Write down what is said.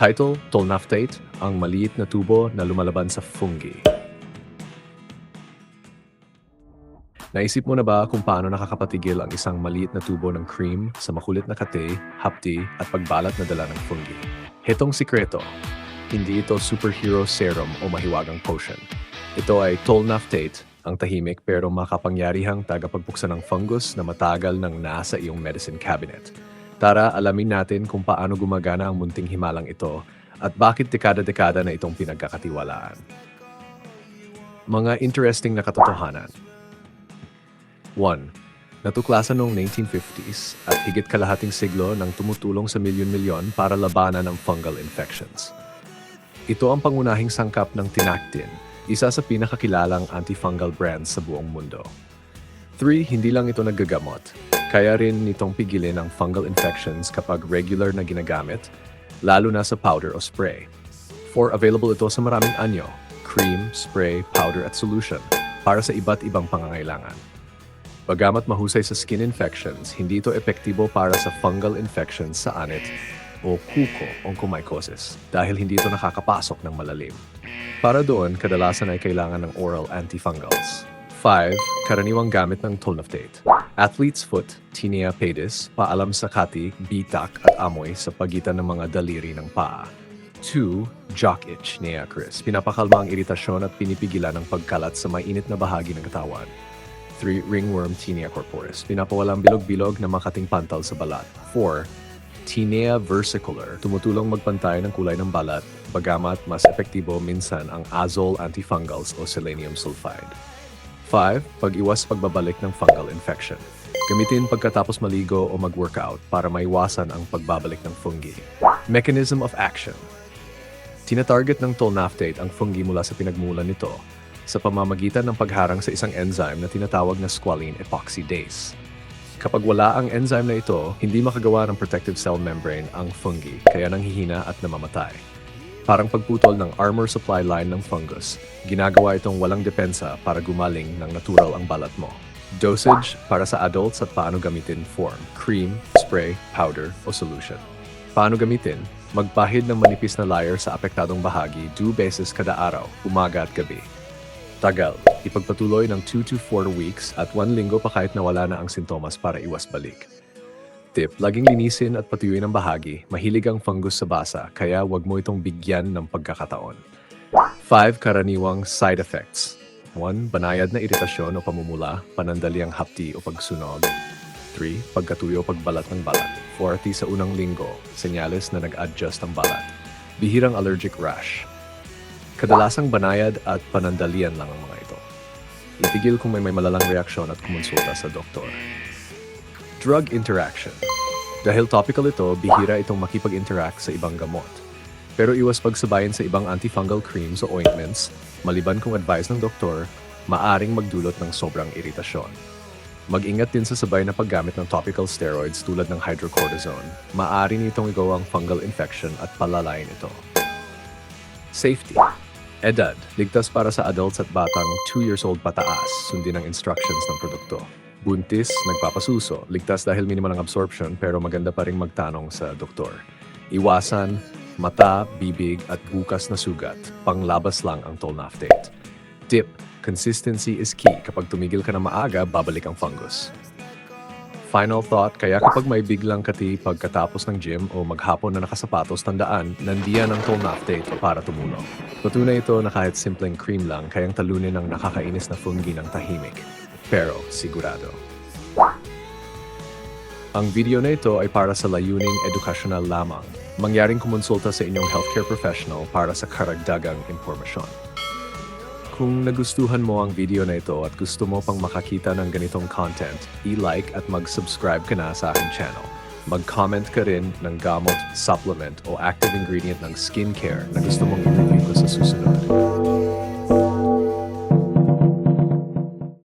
Title, Tolnaftate, ang maliit na tubo na lumalaban sa fungi. Naisip mo na ba kung paano nakakapatigil ang isang maliit na tubo ng cream sa makulit na kate, hapti at pagbalat na dala ng fungi? Hetong sikreto, hindi ito superhero serum o mahiwagang potion. Ito ay Tolnaftate, ang tahimik pero makapangyarihang tagapagbuksan ng fungus na matagal nang nasa iyong medicine cabinet. Tara, alamin natin kung paano gumagana ang munting himalang ito at bakit dekada-dekada na itong pinagkakatiwalaan. Mga interesting na katotohanan. 1. Natuklasan noong 1950s at higit kalahating siglo nang tumutulong sa milyon-milyon para labanan ang fungal infections. Ito ang pangunahing sangkap ng Tinactin, isa sa pinakakilalang antifungal brands sa buong mundo. 3. Hindi lang ito naggagamot. Kaya rin nitong pigilin ang fungal infections kapag regular na ginagamit, lalo na sa powder o spray. 4. Available ito sa maraming anyo, cream, spray, powder at solution para sa iba't ibang pangangailangan. Bagamat mahusay sa skin infections, hindi ito epektibo para sa fungal infections sa anit o kuko onychomycosis dahil hindi ito nakakapasok ng malalim. Para doon, kadalasan ay kailangan ng oral antifungals. 5. Karaniwang gamit ng Tolnaftate. Athlete's foot, tinea pedis, paalam sa kati, bitak at amoy sa pagitan ng mga daliri ng paa. 2. Jock itch, nea cris. Pinapakalma ang iritasyon at pinipigilan ang pagkalat sa mainit na bahagi ng katawan. 3. Ringworm Tinea corporis. Pinapawalang bilog-bilog na makating pantal sa balat. 4. Tinea versicolor. Tumutulong magpantay ng kulay ng balat, bagamat mas epektibo minsan ang azole antifungals o selenium sulfide. 5. Pag-iwas pagbabalik ng fungal infection. Gamitin pagkatapos maligo o mag-workout para maiwasan ang pagbabalik ng fungi. Mechanism of action. Tinatarget ng tolnaftate ang fungi mula sa pinagmulan nito sa pamamagitan ng pagharang sa isang enzyme na tinatawag na squalene epoxidase. Kapag wala ang enzyme na ito, hindi makagawa ng protective cell membrane ang fungi, kaya nanghihina at namamatay. Parang pagputol ng armor supply line ng fungus, ginagawa itong walang depensa para gumaling ng natural ang balat mo. Dosage para sa adults at paano gamitin form, cream, spray, powder o solution. Paano gamitin? Magpahid ng manipis na layer sa apektadong bahagi 2 beses kada araw, umaga at gabi. Tagal, ipagpatuloy ng 2 to 4 weeks at 1 linggo pa kahit nawala na ang sintomas para iwas balik. Tip, laging linisin at patuyuin ang bahagi. Mahilig ang fungus sa basa, kaya wag mo itong bigyan ng pagkakataon. 5 karaniwang side effects. 1. Banayad na iritasyon o pamumula, panandaliang hapti o pagsunog. 3. Pagkatuyo o pagbalat ng balat. 40 sa unang linggo, senyales na nag-adjust ang balat. Bihirang allergic rash. Kadalasang banayad at panandalian lang ang mga ito. Itigil kung may may malalang reaksyon at kumonsulta sa doktor. Drug interaction. Dahil topical ito, bihira itong makipag-interact sa ibang gamot. Pero iwas pagsabayin sa ibang antifungal creams o ointments, maliban kung advice ng doktor, maaring magdulot ng sobrang iritasyon. Mag-ingat din sa sabay na paggamit ng topical steroids tulad ng hydrocortisone. Maaari nitong igawang fungal infection at palalain ito. Safety. Edad. Ligtas para sa adults at batang 2 years old pataas. Sundin ang instructions ng produkto. Buntis, nagpapasuso. Ligtas dahil minimal ang absorption pero maganda pa rin magtanong sa doktor. Iwasan, mata, bibig at bukas na sugat. Panglabas lang ang tolnaftate. Tip, consistency is key. Kapag tumigil ka na maaga, babalik ang fungus. Final thought, kaya kapag may biglang kati pagkatapos ng gym o maghapon na nakasapatos, tandaan, nandiyan ang Tolnaftate para tumulong. Patunay ito na kahit simpleng cream lang, kayang talunin ang nakakainis na fungi ng tahimik. Pero, sigurado. Ang video na ito ay para sa layuning edukasyonal lamang. Mangyaring kumonsulta sa inyong healthcare professional para sa karagdagang impormasyon. Kung nagustuhan mo ang video na ito at gusto mo pang makakita ng ganitong content, i-like at mag-subscribe ka na sa aking channel. Mag-comment ka rin ng gamot, supplement o active ingredient ng skincare na gusto mong i-review ko sa susunod.